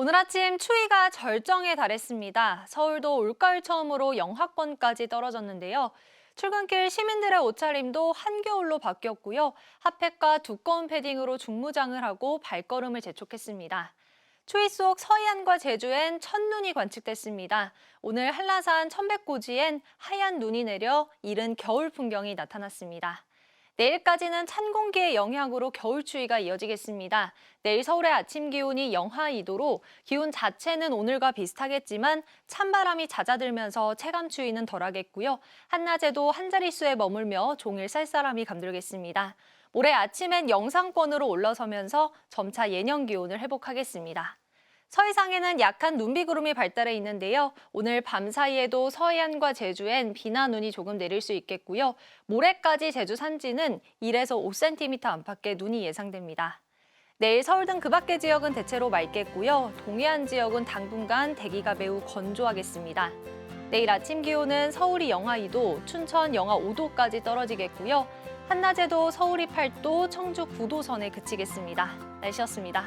오늘 아침 추위가 절정에 달했습니다. 서울도 올가을 처음으로 영하권까지 떨어졌는데요. 출근길 시민들의 옷차림도 한겨울로 바뀌었고요. 핫팩과 두꺼운 패딩으로 중무장을 하고 발걸음을 재촉했습니다. 추위 속 서해안과 제주엔 첫눈이 관측됐습니다. 오늘 한라산 천백고지엔 하얀 눈이 내려 이른 겨울 풍경이 나타났습니다. 내일까지는 찬 공기의 영향으로 겨울 추위가 이어지겠습니다. 내일 서울의 아침 기온이 영하 2도로 기온 자체는 오늘과 비슷하겠지만 찬바람이 잦아들면서 체감 추위는 덜하겠고요. 한낮에도 한 자릿수에 머물며 종일 쌀쌀함이 감돌겠습니다. 모레 아침엔 영상권으로 올라서면서 점차 예년 기온을 회복하겠습니다. 서해상에는 약한 눈비 구름이 발달해 있는데요. 오늘 밤 사이에도 서해안과 제주엔 비나 눈이 조금 내릴 수 있겠고요. 모레까지 제주 산지는 1에서 5cm 안팎의 눈이 예상됩니다. 내일 서울 등 그 밖의 지역은 대체로 맑겠고요. 동해안 지역은 당분간 대기가 매우 건조하겠습니다. 내일 아침 기온은 서울이 영하 2도, 춘천 영하 5도까지 떨어지겠고요. 한낮에도 서울이 8도, 청주 9도 선에 그치겠습니다. 날씨였습니다.